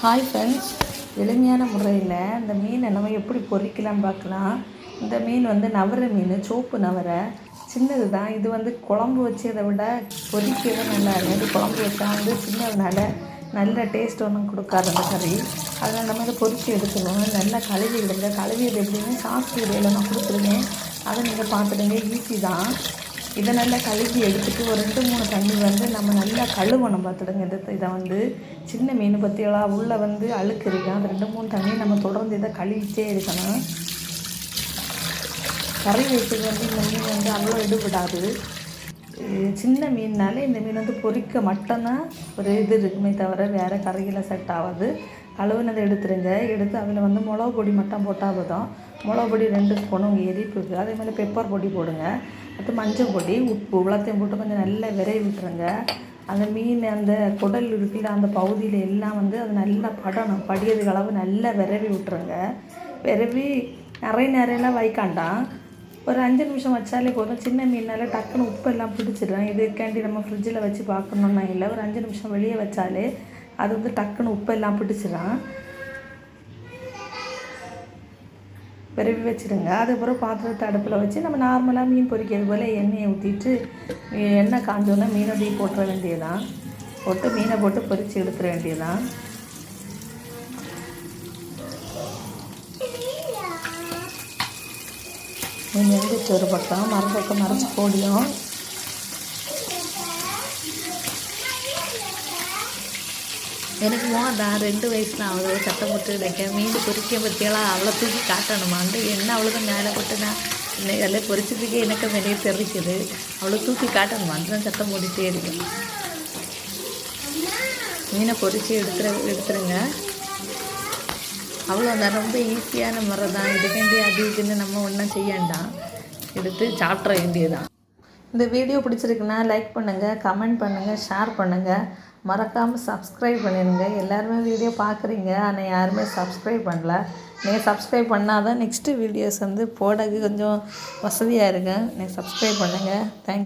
Hi friends எளிமையான முறையில் இந்த மீனை நம்ம எப்படி பொறிக்கலாம் பார்க்கலாம். இந்த மீன் வந்து நவர மீன் சோப்பு நவரை. சின்னது தான் இது வந்து குழம்பு வச்சதை விட பொரிக்கவே நல்லா இருக்கும் இது குழம்பு வச்சா வந்து சின்னதுனால நல்ல டேஸ்ட் ஒன்றும் கொடுக்காது அந்த கறி. அதனால் நம்ம இதை பொறிச்சு எடுத்துக்கணும். நல்லா கழுவி விடுங்க. கழுவியது எப்படின்னு சாஸ் வீடியோவில் நான் கொடுத்துருக்கேன். அதை நீங்கள் பார்த்துடுங்க ஈஸி தான். இதை நல்லா கழுவி எடுத்துட்டு ஒரு ரெண்டு மூணு தண்ணி வந்து நம்ம நல்லா கழுவணும் பார்த்துடுங்க இதை இதை வந்து சின்ன மீன் பற்றியெல்லாம் உள்ளே வந்து அழுக்கு இருக்கு அந்த ரெண்டு மூணு தண்ணி நம்ம தொடர்ந்து இதை கழுவிட்டே இருக்கணும். கறி வைக்கிறது வந்து இந்த மீன் வந்து அவ்வளோ எடுபடாது. சின்ன மீன்னாலே இந்த மீன் வந்து பொரிக்க மட்டும்தான் ஒரு இது இருக்குமே தவிர வேறு கறியில் செட் ஆகாது. கழுவுனதை எடுத்துருங்க. எடுத்து அதில் வந்து மிளகு பொடி மட்டும் போட்டால் போதும். மிளகு பொடி ரெண்டு ஸ்பூன் உங்கள் எரிப்புக்கு அதே மாதிரி பெப்பர் பொடி போடுங்க. அடுத்து மஞ்சள் பொடி உப்பு இவ்வளோத்தையும் போட்டு கொஞ்சம் நல்லா விரைவி விட்டுருங்க. அந்த மீன் அந்த குடல் இருக்குல்ல அந்த பகுதியில் எல்லாம் வந்து அது நல்லா படணும். படியதுக்கு அளவு நல்லா விரவி விட்டுருங்க. விரவி நிறைய நேரம்லாம் வைக்காண்டாம். ஒரு அஞ்சு நிமிஷம் வச்சாலே போதும். சின்ன மீனால டக்குன்னு உப்பு எல்லாம் பிடிச்சிடும். இதுக்காண்டி நம்ம ஃப்ரிட்ஜில் வச்சு பார்க்கணுன்னா இல்லை. ஒரு அஞ்சு நிமிஷம் வெளியே வச்சாலே அது வந்து டக்குன்னு உப்பு எல்லாம் பிடிச்சிடும். விரவி வச்சுடுங்க. அதுக்கப்புறம் பாத்திரத்தை அடுப்பில் வச்சு நம்ம நார்மலாக மீன் பொரிக்கிறது போல் எண்ணெயை ஊற்றிட்டு எண்ணெய் காஞ்சோன்னா மீனோடையே போட்டுற வேண்டியதுதான். போட்டு மீனை போட்டு பொரித்து எடுத்துட வேண்டியதுதான். மீன் வந்து ஒரு பக்கம் மறுபக்கம் மறைச்சி போடியும் எனக்கு தான் ரெண்டு வயசு தான் ஆகுது சத்தம் போட்டு நினைக்க மீன் பொறிக்க பற்றியெல்லாம் அவ்வளோ தூக்கி காட்டணுமான்ட்டு என்ன அவ்வளோதான் மேலே போட்டு நான் இன்னைக்கு எல்லாம் பொறிச்சதுக்கே எனக்கு வெளியே தெரிவிக்குது அவ்வளோ தூக்கி காட்டணுமா? அந்த சத்தம் போட்டுகிட்டே இருக்கேன் மீனை பொறிச்சு எடுத்துற எடுத்துருங்க. அவ்வளோதான் ரொம்ப ஈஸியான முறை தான் இதுக்காண்டி அது இதுன்னு நம்ம ஒன்றும் செய்யண்டாம் எடுத்து சாப்பிட்ற வேண்டியதுதான். இந்த வீடியோ பிடிச்சிருக்குன்னா லைக் பண்ணுங்கள் கமெண்ட் பண்ணுங்கள் ஷேர் பண்ணுங்கள் மறக்காமல் சப்ஸ்கிரைப் பண்ணிடுங்க எல்லாருமே வீடியோ பார்க்குறீங்க. ஆனால் யாருமே சப்ஸ்கிரைப் பண்ணல. நீங்கள் சப்ஸ்கிரைப் பண்ணால் தான் நெக்ஸ்ட்டு வீடியோஸ் வந்து போடக்கு கொஞ்சம் வசதியாக இருக்கும். நீங்கள் சப்ஸ்கிரைப் பண்ணுங்கள் தேங்க்